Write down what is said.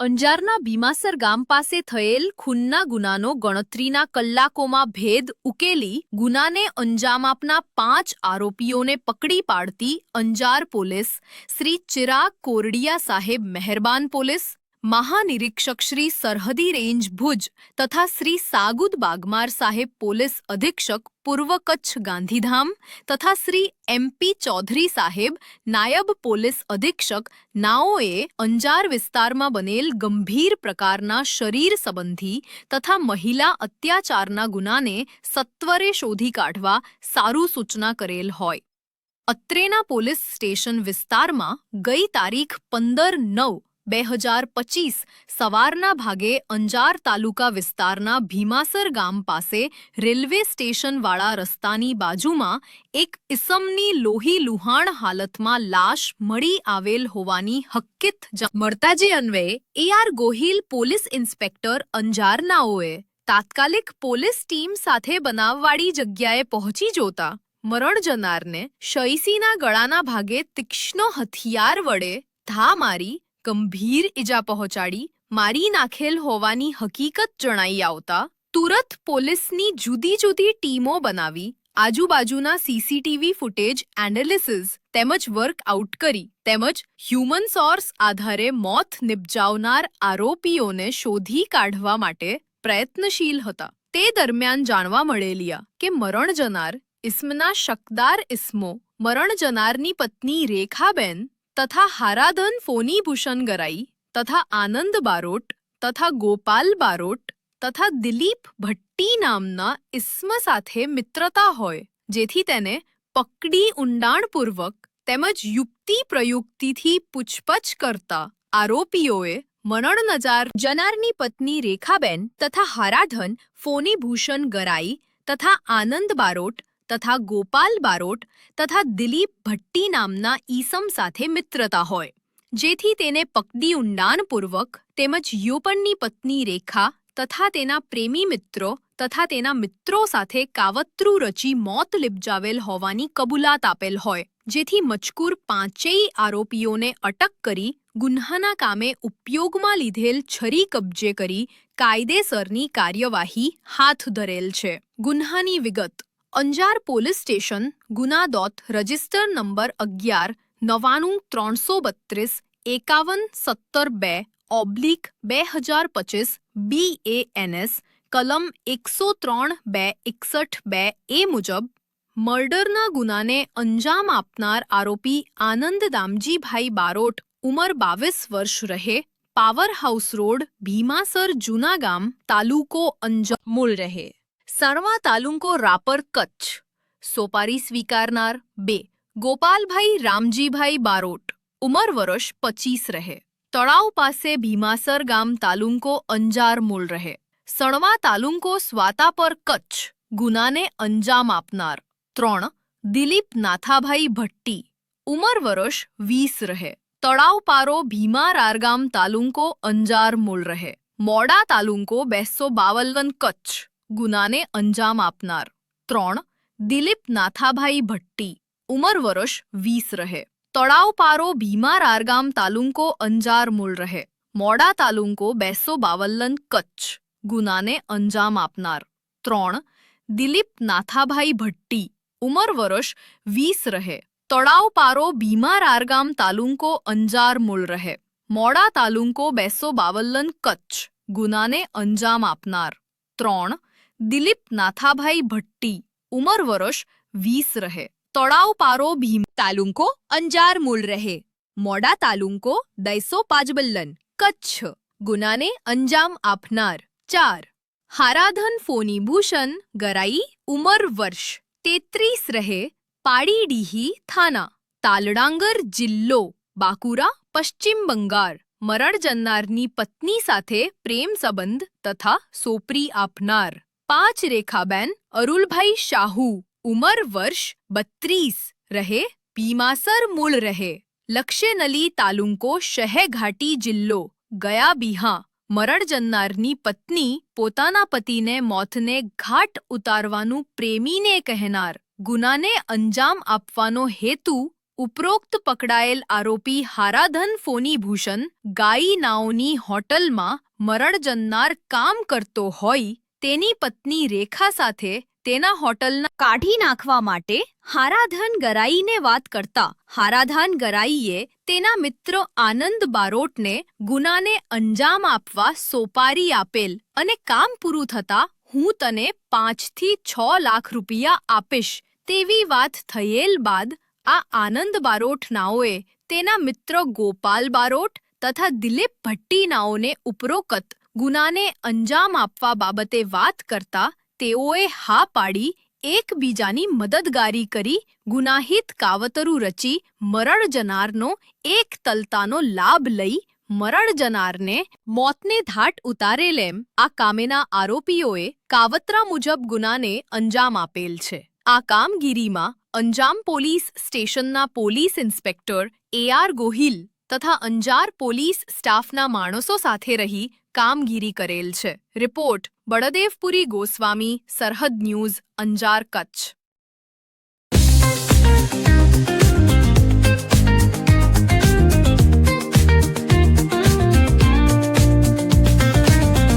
અંજારના ભીમાસર ગામ પાસે થયેલ ખૂનના ગુનાનો ગણતરીના કલાકોમાં ભેદ ઉકેલી ગુનાને અંજામ આપના પાંચ આરોપીઓને પકડી પાડતી અંજાર પોલીસ, શ્રી ચિરાગ કોરડિયા સાહેબ, મહેરબાન પોલીસ મહાનિરીક્ષક શ્રી સરહદી રેન્જ ભુજ તથા શ્રી સાગુદ બાગમાર સાહેબ પોલીસ અધિક્ષક પૂર્વ કચ્છ ગાંધીધામ તથા શ્રી એમપી ચૌધરી સાહેબ નાયબ પોલીસ અધિક્ષક નાઓએ અંજાર વિસ્તારમાં બનેલ ગંભીર પ્રકારના શરીર સંબંધી તથા મહિલા અત્યાચારના ગુનાને સત્વરે શોધી કાઢવા સારું સૂચના કરેલ હોય. અત્રેના પોલીસ સ્ટેશન વિસ્તારમાં ગઈ તારીખ પંદર નવ બે હજાર પચીસ સવારના ભાગે અંજાર તાલુકા વિસ્તારના ભીમાસર ગામ પાસે રેલવે સ્ટેશનવાળા રસ્તાની બાજુમાં એક ઇસમની લોહી લુહાણ હાલતમાં લાશ મળી આવેલ હોવાની હક્કિત મળતા જે અન્વયે A R Gohil police inspector અંજારનાઓએ તાત્કાલિક પોલીસ ટીમ સાથે બનાવવાળી જગ્યાએ પહોંચી જોતા મરણ જનારને શૈસીના ગળાના ભાગે તીક્ષ્ણ હથિયાર વડે ધા મારી ગંભીર ઈજા પહોંચાડી, મારી નાખેલ હોવાની હકીકત જણાઈ આવતા તુરત પોલીસની જુદી જુદી ટીમો બનાવી, આજુબાજુના સીસીટીવી ફૂટેજ એનાલિસિસ તેમજ વર્કઆઉટ કરી, તેમજ હ્યુમન સોર્સ આધારે મોત નિપજાવનાર આરોપીઓને શોધી કાઢવા માટે પ્રયત્નશીલ હતા. તે દરમિયાન જાણવા મળેલિયા કે મરણ જનાર ઇસ્મના શકદાર ઇસ્મો મરણ જનારની પત્ની રેખાબેન તથા હારાધન ફોનીભૂષણ ગરાઈ, તથા આનંદ બારોટ, તથા ગોપાલ બારોટ, તથા દિલીપ ભટ્ટી નામના ઇસ્મ સાથે મિત્રતા હોય, જેથી તેને પકડી ઊંડાણપૂર્વક તેમજ યુક્તિ પ્રયુક્તિથી પૂછપછ કરતા આરોપીઓએ મરણ નજાર જનારની પત્ની રેખાબેન તથા હારાધન ફોનીભૂષણ ગરાઈ તથા આનંદ બારોટ તથા ગોપાલ બારોટ તથા દિલીપ ભટ્ટી નામના ઈસમ સાથે મિત્રતા હોય. જેથી તેને પકડી ઊંડાણપૂર્વક તેમજ યોપણની પત્ની રેખા તથા તેના પ્રેમી મિત્રો તથા તેના મિત્રો સાથે કાવતરું રચી મોત લિપજાવેલ હોવાની કબૂલાત આપેલ હોય. જેથી મજકૂર પાંચેય આરોપીઓને અટક કરી ગુન્હાના કામે ઉપયોગમાં લીધેલ છરી કબજે કરી કાયદેસરની કાર્યવાહી હાથ ધરેલ છે. ગુન્હાની વિગત અંજાર પોલીસ સ્ટેશન ગુના દોત રજિસ્ટર નંબર અગિયાર નવાણું ત્રણસો બત્રીસ એકાવન સત્તર બે ઓબ્લિક બે હજાર પચીસ બી એ એન એસ કલમ એકસો ત્રણ બે એકસઠ બે એ મુજબ મર્ડરના ગુનાને અંજામ આપનાર આરોપી આનંદ દામજીભાઈ બારોટ ઉંમર બાવીસ વર્ષ રહે પાવર હાઉસ રોડ ભીમાસર જૂના ગામ તાલુકો અંજામ મૂળ રહે સણવા તાલુકો રાપર કચ્છ સોપારી સ્વીકારનાર બે ગોપાલભાઈ રામજીભાઈ બારોટ ઉંમર વર્ષ પચીસ રહે તળાવ પાસે ભીમાસર ગામ તાલુકો અંજાર મૂળ રહે સણવા તાલુકો સ્વાતાપર કચ્છ ગુનાને અંજામ આપનાર ત્રણ દિલીપ નાથાભાઈ ભટ્ટી ઉંમર વર્ષ વીસ રહે તળાવ પારો ભીમા રારગામ તાલુકો અંજાર મૂળ રહે મોડા તાલુકો બેસો બાવલવન કચ્છ ગુનાને અંજામ આપનાર ત્રણ દિલીપ નાથાભાઈ ભટ્ટી ઉંમર વર્ષ વીસ રહે તળાવ પારો ભીમા રારગામ તાલુકો અંજાર મૂળ રહે મોડા તાલુકો બેસો બાવલન કચ્છ ગુનાને અંજામ આપનાર ત્રણ દિલીપ નાથાભાઈ ભટ્ટી ઉંમર વર્ષ વીસ રહે તળાવ પારો ભીમા રારગામ તાલુકો અંજાર મૂળ રહે મોડા તાલુકો બેસો બાવલન કચ્છ ગુનાને અંજામ આપનાર ત્રણ દિલીપ નાથાભાઈ ભટ્ટી ઉંમર વર્ષ વીસ રહે તળાવ પારો ભીમ તાલુકો અંજાર મૂળ રહે મોડા તાલુકો દૈસો પાજબલ્લન કચ્છ ગુનાને અંજામ આપનાર ચાર હારાધન ફોનીભૂષણ ગરાઈ ઉંમર વર્ષ તેત્રીસ રહે પાડીડીહી થાના તાલડાંગર જિલ્લો બાકુરા પશ્ચિમ બંગાળ મરણ જન્નારની પત્ની સાથે પ્રેમ સંબંધ તથા સોપરી આપનાર પાંચ રેખાબેન અરુલભાઈ શાહુ, ઉંમર વર્ષ બત્રીસ, રહે ભીમાસર મૂળ રહે લક્ષ્યનલી તાલુકો શહેઘાટી જિલ્લો, ગયા બિહા, મરણ જન્નારની પત્ની, પોતાના પતિને મોતને ઘાટ ઉતારવાનું પ્રેમીને કહેનાર, ગુનાને અંજામ આપવાનો હેતુ, ઉપરોક્ત પકડાયેલ આરોપી હારાધન ફોનીભૂષણ ગાઈ નાઓની હોટલમાં મરણ જન્નાર કામ કરતો હોય તેની પત્ની રેખા સાથે તેના હોટલના કાઢી નાખવા માટે હારાધન ગરાઈને વાત કરતા હારાધન ગરાઈએ તેના મિત્ર આનંદ બારોટને ગુનાને અંજામ આપવા સોપારી આપેલ અને કામ પૂરું થતા હું તને પાંચથી છ લાખ રૂપિયા આપીશ તેવી વાત થયેલ બાદ આ આનંદ બારોટનાઓએ તેના મિત્ર ગોપાલ બારોટ તથા દિલીપ ભટ્ટીનાઓને ઉપરોક્ત ગુનાને અંજામ આપવા બાબતે વાત કરતા તેઓએ હા પાડી, એકબીજાની મદદગારી કરી, ગુનાહિત કાવતરું રચી, મરણ જનારનો એક તલતાનો લાભ લઈ, મરણ જનારને મોતને ધાટ ઉતારેલ એમ આ કામેના આરોપીઓએ કાવતરા મુજબ ગુનાને અંજામ આપેલ છે. આ કામગીરીમાં અંજામ પોલીસ સ્ટેશનના police inspector A R Gohil તથા અંજાર પોલીસ સ્ટાફના માણસો સાથે રહી કામગીરી કરેલ છે. રિપોર્ટ બળદેવપુરી ગોસ્વામી, સરહદ ન્યૂઝ, અંજાર કચ્છ.